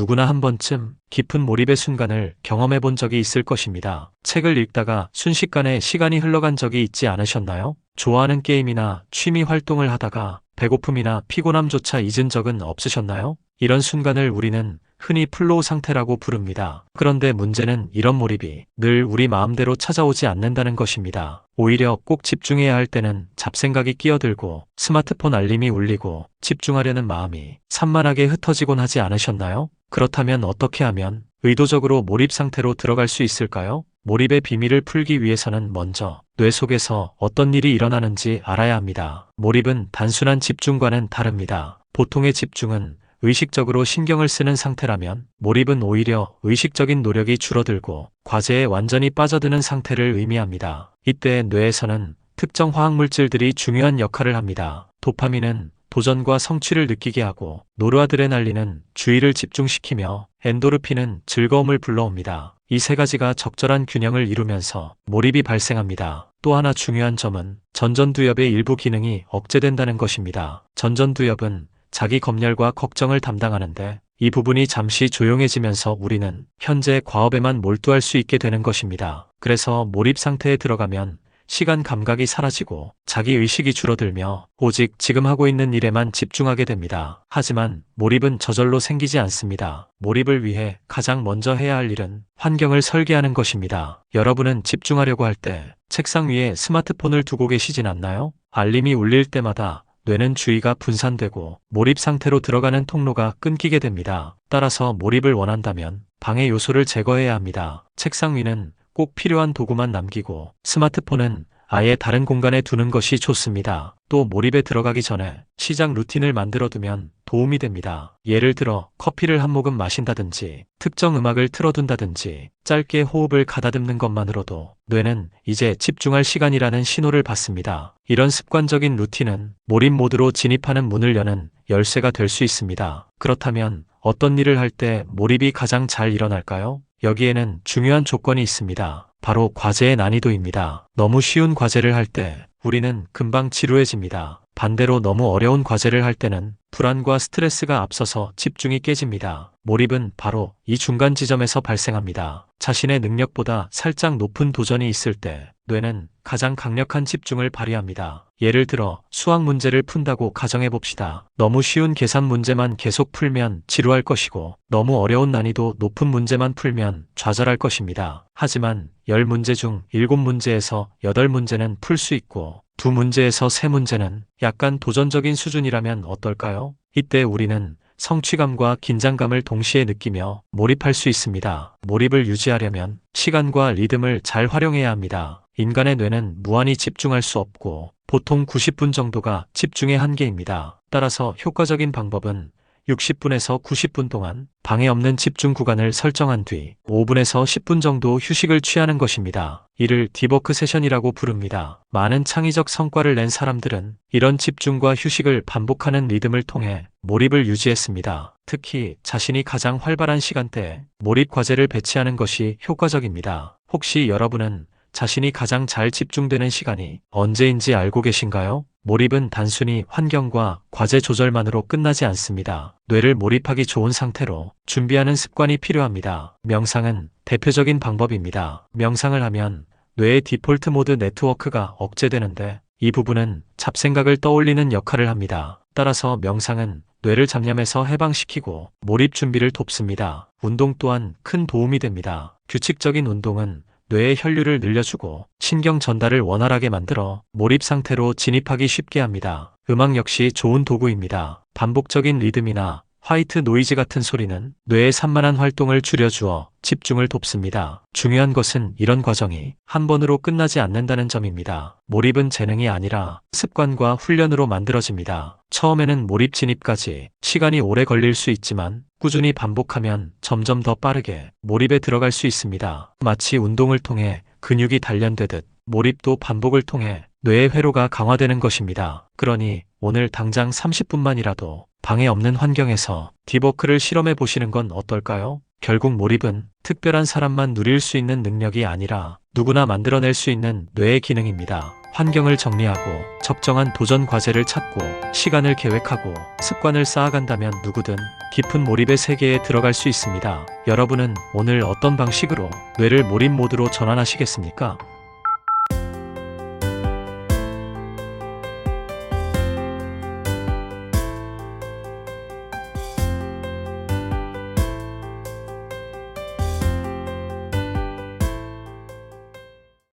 누구나 한 번쯤 깊은 몰입의 순간을 경험해 본 적이 있을 것입니다. 책을 읽다가 순식간에 시간이 흘러간 적이 있지 않으셨나요? 좋아하는 게임이나 취미 활동을 하다가 배고픔이나 피곤함조차 잊은 적은 없으셨나요? 이런 순간을 우리는 흔히 플로우 상태라고 부릅니다. 그런데 문제는 이런 몰입이 늘 우리 마음대로 찾아오지 않는다는 것입니다. 오히려 꼭 집중해야 할 때는 잡생각이 끼어들고 스마트폰 알림이 울리고 집중하려는 마음이 산만하게 흩어지곤 하지 않으셨나요? 그렇다면 어떻게 하면 의도적으로 몰입 상태로 들어갈 수 있을까요? 몰입의 비밀을 풀기 위해서는 먼저 뇌 속에서 어떤 일이 일어나는지 알아야 합니다. 몰입은 단순한 집중과는 다릅니다. 보통의 집중은 의식적으로 신경을 쓰는 상태라면 몰입은 오히려 의식적인 노력이 줄어들고 과제에 완전히 빠져드는 상태를 의미합니다. 이때 뇌에서는 특정 화학물질들이 중요한 역할을 합니다. 도파민은 도전과 성취를 느끼게 하고 노르아드레날린은 주의를 집중시키며 엔도르핀은 즐거움을 불러옵니다. 이 세 가지가 적절한 균형을 이루면서 몰입이 발생합니다. 또 하나 중요한 점은 전전두엽의 일부 기능이 억제된다는 것입니다. 전전두엽은 자기 검열과 걱정을 담당하는데 이 부분이 잠시 조용해지면서 우리는 현재 과업에만 몰두할 수 있게 되는 것입니다. 그래서 몰입 상태에 들어가면 시간 감각이 사라지고 자기 의식이 줄어들며 오직 지금 하고 있는 일에만 집중하게 됩니다. 하지만 몰입은 저절로 생기지 않습니다. 몰입을 위해 가장 먼저 해야 할 일은 환경을 설계하는 것입니다. 여러분은 집중하려고 할 때 책상 위에 스마트폰을 두고 계시진 않나요? 알림이 울릴 때마다 뇌는 주의가 분산되고 몰입 상태로 들어가는 통로가 끊기게 됩니다. 따라서 몰입을 원한다면 방해 요소를 제거해야 합니다. 책상 위는 꼭 필요한 도구만 남기고 스마트폰은 아예 다른 공간에 두는 것이 좋습니다. 또 몰입에 들어가기 전에 시작 루틴을 만들어 두면 도움이 됩니다. 예를 들어 커피를 한 모금 마신다든지 특정 음악을 틀어둔다든지 짧게 호흡을 가다듬는 것만으로도 뇌는 이제 집중할 시간이라는 신호를 받습니다. 이런 습관적인 루틴은 몰입 모드로 진입하는 문을 여는 열쇠가 될 수 있습니다. 그렇다면 어떤 일을 할 때 몰입이 가장 잘 일어날까요? 여기에는 중요한 조건이 있습니다. 바로 과제의 난이도입니다. 너무 쉬운 과제를 할 때 우리는 금방 지루해집니다. 반대로 너무 어려운 과제를 할 때는 불안과 스트레스가 앞서서 집중이 깨집니다. 몰입은 바로 이 중간 지점에서 발생합니다. 자신의 능력보다 살짝 높은 도전이 있을 때 뇌는 가장 강력한 집중을 발휘합니다. 예를 들어 수학 문제를 푼다고 가정해 봅시다. 너무 쉬운 계산 문제만 계속 풀면 지루할 것이고 너무 어려운 난이도 높은 문제만 풀면 좌절할 것입니다. 하지만 10문제 중 7문제에서 8문제는 풀 수 있고 두 문제에서 세 문제는 약간 도전적인 수준이라면 어떨까요? 이때 우리는 성취감과 긴장감을 동시에 느끼며 몰입할 수 있습니다. 몰입을 유지하려면 시간과 리듬을 잘 활용해야 합니다. 인간의 뇌는 무한히 집중할 수 없고 보통 90분 정도가 집중의 한계입니다. 따라서 효과적인 방법은 60분에서 90분 동안 방해 없는 집중 구간을 설정한 뒤 5분에서 10분 정도 휴식을 취하는 것입니다. 이를 디버크 세션이라고 부릅니다. 많은 창의적 성과를 낸 사람들은 이런 집중과 휴식을 반복하는 리듬을 통해 몰입을 유지했습니다. 특히 자신이 가장 활발한 시간대에 몰입 과제를 배치하는 것이 효과적입니다. 혹시 여러분은 자신이 가장 잘 집중되는 시간이 언제인지 알고 계신가요? 몰입은 단순히 환경과 과제 조절만으로 끝나지 않습니다. 뇌를 몰입하기 좋은 상태로 준비하는 습관이 필요합니다. 명상은 대표적인 방법입니다. 명상을 하면 뇌의 디폴트 모드 네트워크가 억제되는데 이 부분은 잡생각을 떠올리는 역할을 합니다. 따라서 명상은 뇌를 잡념에서 해방시키고 몰입 준비를 돕습니다. 운동 또한 큰 도움이 됩니다. 규칙적인 운동은 뇌의 혈류를 늘려주고 신경 전달을 원활하게 만들어 몰입 상태로 진입하기 쉽게 합니다. 음악 역시 좋은 도구입니다. 반복적인 리듬이나 화이트 노이즈 같은 소리는 뇌의 산만한 활동을 줄여주어 집중을 돕습니다. 중요한 것은 이런 과정이 한 번으로 끝나지 않는다는 점입니다. 몰입은 재능이 아니라 습관과 훈련으로 만들어집니다. 처음에는 몰입 진입까지 시간이 오래 걸릴 수 있지만 꾸준히 반복하면 점점 더 빠르게 몰입에 들어갈 수 있습니다. 마치 운동을 통해 근육이 단련되듯 몰입도 반복을 통해 뇌의 회로가 강화되는 것입니다. 그러니 오늘 당장 30분만이라도 방해 없는 환경에서 디버크를 실험해 보시는 건 어떨까요? 결국 몰입은 특별한 사람만 누릴 수 있는 능력이 아니라 누구나 만들어낼 수 있는 뇌의 기능입니다. 환경을 정리하고 적정한 도전 과제를 찾고 시간을 계획하고 습관을 쌓아간다면 누구든 깊은 몰입의 세계에 들어갈 수 있습니다. 여러분은 오늘 어떤 방식으로 뇌를 몰입 모드로 전환하시겠습니까?